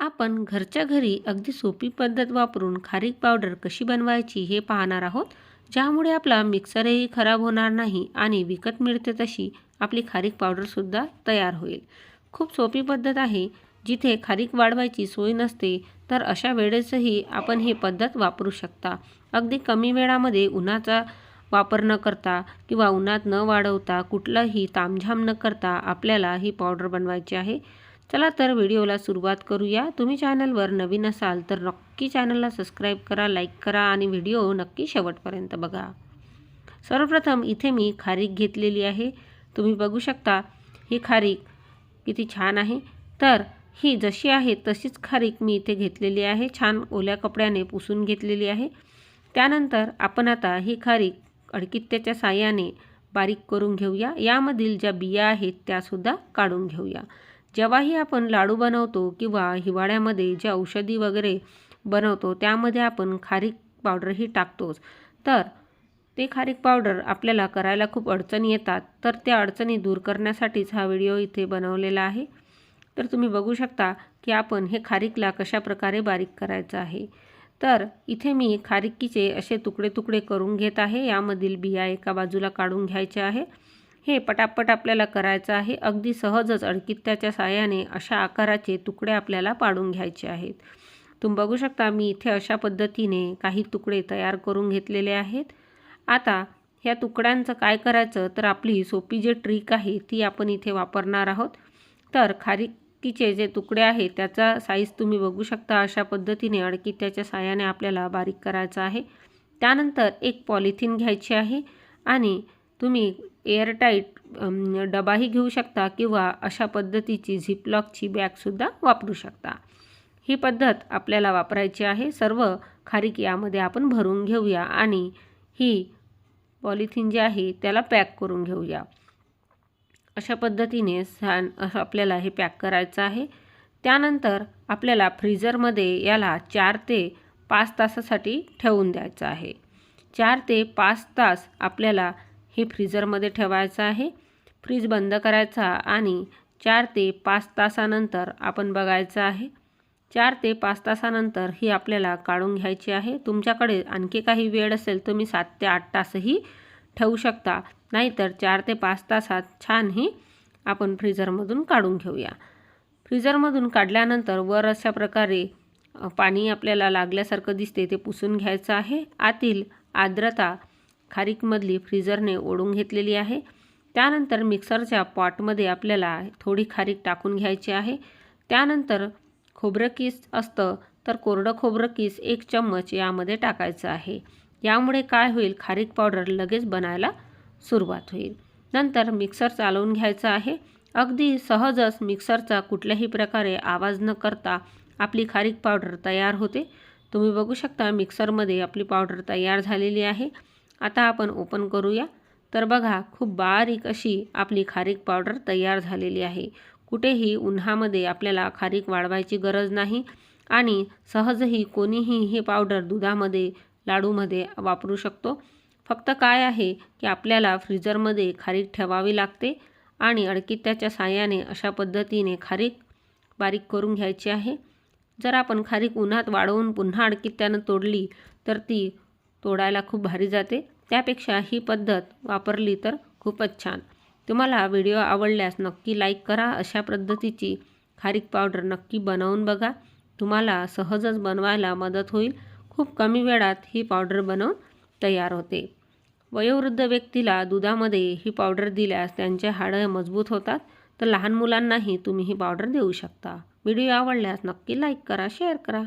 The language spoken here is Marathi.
आपण घरच्या घरी अगदी सोपी पद्धत वापरून खारीक पावडर कशी बनवायची हे पाहणार आहोत. ज्यामुळे आपला मिक्सरही खराब होणार नाही आणि विकत मिळते तशी आपली खारीक पावडरसुद्धा तयार होईल. खूप सोपी पद्धत आहे. जिथे खारीक वाढवायची सोय नसते तर अशा वेळेसही आपण ही पद्धत वापरू शकता. अगदी कमी वेळामध्ये उन्हाचा वापर न करता किंवा उन्हात न वाढवता कुठलाही तामझाम न करता आपल्याला ही पावडर बनवायची आहे. चला तर व्हिडिओला सुरुवात करूया. तुम्ही चॅनलवर नवीन असाल तर नक्की चॅनलला सबस्क्राईब करा लाईक करा आणि व्हिडिओ नक्की शेवटपर्यंत बघा. सर्वप्रथम इथे मी खारीक घेतलेली आहे. तुम्ही बघू शकता ही खारीक किती छान आहे. तर ही जशी आहे तशीच खारीक मी इथे घेतलेली आहे. छान ओल्या कपड्याने पुसून घेतलेली आहे. त्यानंतर आपण आता ही खारीक अडकित्त्याच्या साह्याने बारीक करून घेऊया. यामधील ज्या बिया आहेत त्यासुद्धा काढून घेऊया. जेव्हाही आपण लाडू बनवतो किंवा हिवाळ्यामध्ये जे औषधी वगैरे बनवतो त्यामध्ये आपण खारीक पावडरही टाकतोच. तर ते खारीक पावडर आपल्याला करायला खूप अडचणी येतात. तर त्या अडचणी दूर करण्यासाठीच हा व्हिडिओ इथे बनवलेला आहे. तर तुम्ही बघू शकता की आपण हे खारीकला कशा प्रकारे बारीक करायचं आहे. तर इथे मी खारीकीचे असे तुकडे तुकडे करून घेत आहे. यामधील बिया एका बाजूला काढून घ्यायच्या आहे. हे पटापट आपल्याला करायचं आहे. अगदी सहजच अडकित्त्याच्या साह्याने अशा आकाराचे तुकडे आपल्याला पाडून घ्यायचे आहेत. तुम्ही बघू शकता मी इथे अशा पद्धतीने काही तुकडे तयार करून घेतलेले आहेत. आता ह्या तुकड्यांचं काय करायचं? तर आपली सोपी जी ट्रिक आहे ती आपण इथे वापरणार आहोत. तर खारीकीचे जे तुकडे आहेत त्याचा साईज तुम्ही बघू शकता. अशा पद्धतीने अडकित्याच्या साह्याने आपल्याला बारीक करायचं आहे. त्यानंतर एक पॉलिथिन घ्यायची आहे आणि तुम्ही एअरटाईट डबाही घेऊ शकता किंवा अशा पद्धतीची झिपलॉकची बॅगसुद्धा वापरू शकता. ही पद्धत आपल्याला वापरायची आहे. सर्व खारीक यामध्ये आपण भरून घेऊया आणि ही पॉलिथिन जी आहे त्याला पॅक करून घेऊया. अशा पद्धतीने छान असं आपल्याला हे पॅक करायचं आहे. त्यानंतर आपल्याला फ्रीजरमध्ये याला चार ते पाच तासासाठी ठेवून द्यायचं आहे. चार ते पाच तास आपल्याला हे फ्रीजरमध्ये ठेवायचं आहे. फ्रीज बंद करायचा आणि चार ते पाच तासानंतर आपण बघायचं आहे. चार ते पाच तासानंतर ही आपल्याला काढून घ्यायची आहे. तुमच्याकडे आणखी काही वेळ असेल तुम्ही सात ते आठ तासही ठेवू शकता. नाहीतर चार ते पाच तासात छान ही आपण फ्रीजरमधून काढून घेऊया. फ्रीजरमधून काढल्यानंतर वर अशा प्रकारे पाणी आपल्याला लागल्यासारखं दिसते ते पुसून घ्यायचं आहे. आतील आर्द्रता खारीकमधली फ्रीजरने ओढून घेतलेली आहे. त्यानंतर मिक्सरच्या पॉटमध्ये आपल्याला थोडी खारीक टाकून घ्यायची आहे. त्यानंतर खोबरं किस असतं तर कोरडं खोबरं किस एक चम्मच यामध्ये टाकायचं आहे. यामुळे काय होईल? खारीक पावडर लगेच बनायला सुरुवात होईल. नंतर मिक्सर चालवून घ्यायचं आहे. अगदी सहजच मिक्सरचा कुठल्याही प्रकारे आवाज न करता आपली खारीक पावडर तयार होते. तुम्ही बघू शकता मिक्सरमध्ये आपली पावडर तयार झालेली आहे. आता आपण ओपन करूया. तर बघा खूप बारीक अशी आपली खारीक पावडर तयार झालेली आहे. कुठेही उन्हामध्ये आपल्याला खारीक वाढवायची गरज नाही आणि सहजही कोणीही हे पावडर दुधामध्ये लाडूमध्ये वापरू शकतो. फक्त काय आहे की आपल्याला फ्रीजरमध्ये खारीक ठेवावी लागते आणि अडकित्याच्या साह्याने अशा पद्धतीने खारीक बारीक करून घ्यायची आहे. जर आपण खारीक उन्हात वाढवून पुन्हा अडकित्यानं तोडली तर ती तोडायला खूप भारी जाते. त्यापेक्षा ही पद्धत वापरली तर खूपच छान. तुम्हाला व्हिडिओ आवडल्यास नक्की लाईक करा. अशा पद्धतीची खारीक पावडर नक्की बनवून बघा. तुम्हाला सहजच बनवायला मदत होईल. खूप कमी वेळात ही पावडर बनवून तयार होते. वयोवृद्ध व्यक्तीला दुधामध्ये ही पावडर दिल्यास त्यांचे हाडं मजबूत होतात. तर लहान मुलांनाही तुम्ही ही पावडर देऊ शकता. व्हिडिओ आवडल्यास नक्की लाईक करा शेअर करा.